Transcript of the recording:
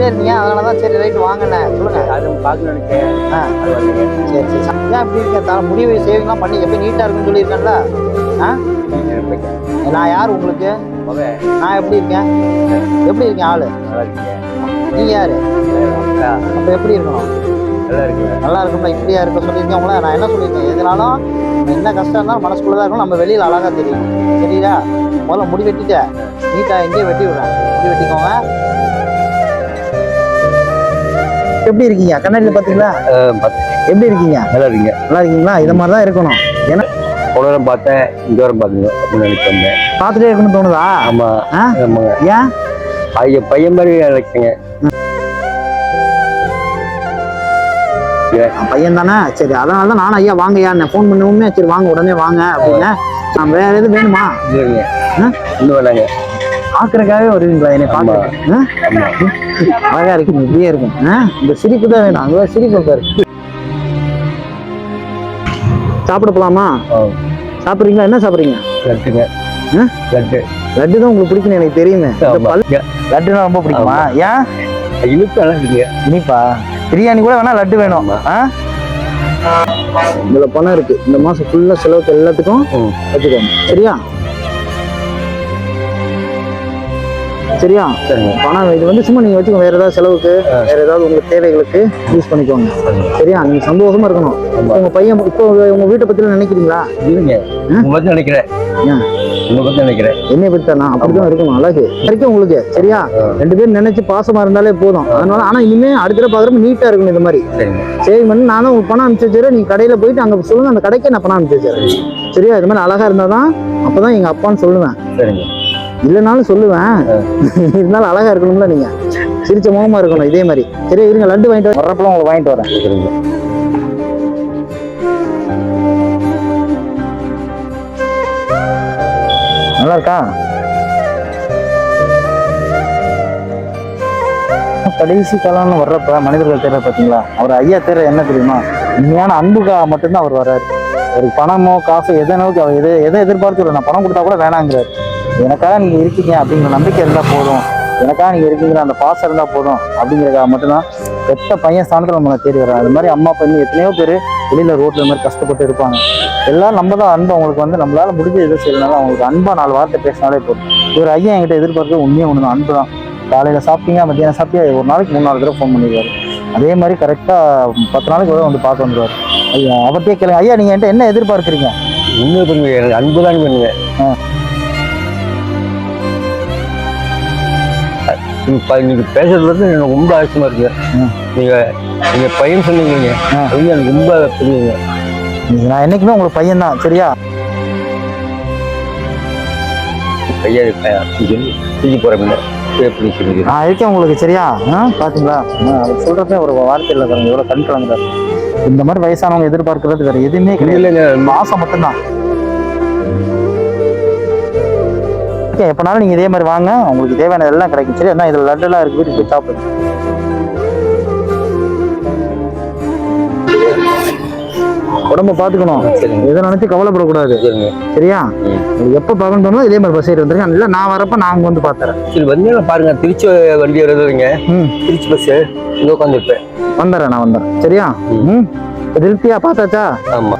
இருந்தீங்க அதனால தான் சரி ரைட் வாங்கண்ணே சொல்லுங்க. அது பார்க்கணும் ஆ. அது சரி சரி. ஏன் இப்படி இருக்கேன்? தா முடிவு சேவிங்லாம் பண்ணி எப்படி நீட்டாக இருக்குன்னு சொல்லியிருக்கேன்ல? ஆ? நான் யார் உங்களுக்கு? நான் எப்படி இருக்கேன்? எப்படி இருக்கேன் ஆளு? நல்லா இருக்கீங்க. நீங்க யாரு? அப்ப எப்படி இருக்கணும்? நல்லா இருக்கணும் இப்படியா இருக்க சொல்லியிருக்கேன் நான் என்ன சொல்லியிருக்கேன்? எதுனாலும் என்ன கஷ்டம் இருந்தாலும் மனசுக்குள்ள தான் இருக்கணும். நம்ம வெளியில அழகா தெரியும். சரியா முதல்ல முடி வெட்டிட்ட நீட்டா எங்கேயும் வெட்டி விடுறேன். முடி வெட்டிக்கோங்க. எப்படி இருக்கீங்க? கண்ணாடியில் பார்த்தீங்களா எப்படி இருக்கீங்க? நல்லா இருக்கீங்க. நல்லா இருக்கீங்களா? இதை மாதிரி தான் இருக்கணும். ஏன்னா வாரம் பார்த்தேன். இந்த வாரம் பார்த்துங்க அப்படின்னு வந்தேன். பார்த்துட்டே இருக்கணும்னு தோணுதா? ஆமா. ஆ? ஆமாங்க. ஏன்? பையன் பையன் மாதிரி நினைச்சேங்க. பையன் தானே? சரி அதனால தான் நானும் ஐயா வாங்கய்யா ஃபோன் பண்ணவுமே. சரி வாங்க உடனே வாங்க அப்படின்னு. நான் வேற எதுவும் வேணுமா? இன்னும் வேணாங்க பார்க்கறதுக்காகவே வருவீங்களா என்னை. பார்க்க அழகா இருக்கும் இப்படியே இருக்கும்? இந்த சிரிப்பு தான் வேணும். அங்கே சிரிப்பு பாரு சாப்பிட போலாமா? சாப்பிட்றீங்களா? என்ன சாப்பிட்றீங்க? லட்டுங்க? லட்டு. லட்டு தான் உங்களுக்கு பிடிக்கும்னு எனக்கு தெரியுமே. லட்டுனா ரொம்ப பிடிக்குமா? ஏன்? இனிப்பு இனிப்பா? பிரியாணி கூட வேணா லட்டு வேணும். ஆ? இதுல பணம் இருக்கு. இந்த மாசம் ஃபுல்லா செலவுக்கு எல்லாத்துக்கும். வச்சுக்கோங்க சரியா? சரியா? பணம் இது வந்து சும்மா நீங்க வச்சுக்கோங்க. வேற ஏதாவது செலவுக்கு வேற ஏதாவது உங்க தேவைகளுக்கு யூஸ் பண்ணிக்கோங்க. சரியா? நீங்க சந்தோஷமா இருக்கணும். உங்க பையன் இப்போ உங்க- வீட்டை பத்தி நினைக்கிறீங்களா? நினைக்கிறேன். ஏன்? உங்க பத்தி நினைக்கிறேன். என்னை பத்தி தானா அப்படிதான் இருக்கணும் அழகு. வரைக்கும் உங்களுக்கு சரியா. ரெண்டு பேரும் நினைச்சு பாசமா இருந்தாலே போதும். அதனால ஆனா இனிமே அடுத்த பாக்குறப்ப நீட்டா இருக்கணும் இந்த மாதிரி. சரி பண்ணி நான் தான் உங்களுக்கு பணம் அனுப்பிச்சு வச்சுறேன் நீங்க கடையில போயிட்டு அங்க சொல்லுங்க அந்த கடைக்கே நான் பணம் அனுப்பிச்சு வச்சுறேன் சரியா? இது மாதிரி அழகா இருந்தாதான் அப்பதான் எங்க அப்பான்னு சொல்லுவேன். சரிங்க. இல்லைனாலும் சொல்லுவேன். இருந்தாலும் அழகா இருக்கணும்ல நீங்க. சிரிச்ச முகமா இருக்கணும் இதே மாதிரி. சரி இருங்க லட்டு வாங்கிட்டு வரேன் வர்றப்பலாம் உங்களுக்கு வாங்கிட்டு வரேன். சரிங்க. இருக்கா? கடைசி காலம்னு வர்றப்ப மனிதர்கள் தேர்ற பார்த்தீங்களா அவர் ஐயா தேர்ற என்ன தெரியுமா? உண்மையான அன்புக்காக மட்டும்தான் அவர் வர்றாரு. ஒரு பணமோ காசோ எதை நோக்கி அவர் எதை எதை எதிர்பார்த்து நான் பணம் கொடுத்தா கூட வேணாங்கிறாரு. எனக்காக நீங்க இருக்கீங்க அப்படிங்கிற நம்பிக்கை இருந்தால் போதும். எனக்காக நீங்க இருக்கீங்கிற அந்த பாசம் இருந்தால் போதும் அப்படிங்கிறக்காக மட்டும்தான் பெற்ற பையன் ஸ்தானத்தில் நம்மளை தேடி வர்றாங்க அது மாதிரி அம்மா அப்பா எத்தனையோ பேர் வெளியில ரோட்டில் மாதிரி கஷ்டப்பட்டு இருப்பாங்க. எல்லாரும் நம்ம தான் அன்பு அவங்களுக்கு வந்து நம்மளால முடிஞ்ச எது செய்யறதுனால அவங்களுக்கு அன்பா நாலு வார்த்தை பேசினாலே போதும். இவர் ஐயா என்கிட்ட எதிர்பார்க்க உண்மையே ஒன்று தான் அன்பு தான். காலையில் சாப்பிட்டீங்க மத்தியானம் சாப்பிட்டியா? ஒரு நாளைக்கு மூணு நாலு தடவை ஃபோன் பண்ணிடுவார். அதே மாதிரி கரெக்டாக பத்து நாளைக்கு கூட வந்து பார்க்க வந்துருவார் ஐயா அவர்கிட்டயே கேளுங்க. ஐயா நீங்கள் என்கிட்ட என்ன எதிர்பார்க்குறீங்க? உண்மை பண்ணுங்க அன்பு தான் பண்ணுங்க நீங்க பேசுறது வந்து எனக்கு ரொம்ப ஆச்சரியமா இருக்கு. நீங்க நீங்க பையன் சொன்னீங்க. எனக்கு ரொம்ப புரியுங்க நான் என்னைக்குமே உங்களுக்கு பையன் தான் சரியா நான் இருக்கேன் உங்களுக்கு சரியா? ஆ, அவர் சொல்கிறப்ப ஒரு வார்த்தை இல்லை பாருங்க எவ்வளோ கண் கலங்குறாரு இந்த மாதிரி வயசானவங்க எதிர்பார்க்கறது வேறு எதுவுமே கிடையாது. மாசம் மட்டும்தான். எப்போனாலும் நீங்கள் இதே மாதிரி வாங்க உங்களுக்கு தேவையானது எல்லாம் கிடைக்கும் சரி அதான் இதில் லட்டெல்லாம் இருக்கு வீட்டுக்கு போய் சாப்பிடுங்க. உடம்ப பார்த்துக்கணும் எதை நினைச்சு கவலைப்படக்கூடாது. சரிங்க. சரியா? எப்போ பார்க்கணும் தோணுதோ இதே மாதிரி பஸ் ஏறி வந்துருங்க. இல்லை நான் வரப்ப அங்கே வந்து பார்த்துறேன் சரி வந்து பாருங்க. திருச்சி வண்டி வருதுங்க. திருச்சி பஸ் இங்க உட்காந்துருப்பேன். வந்துடுறேன் நான் வந்துடுறேன் சரியா? ம். திருப்தியா? பார்த்தாச்சா? ஆமா.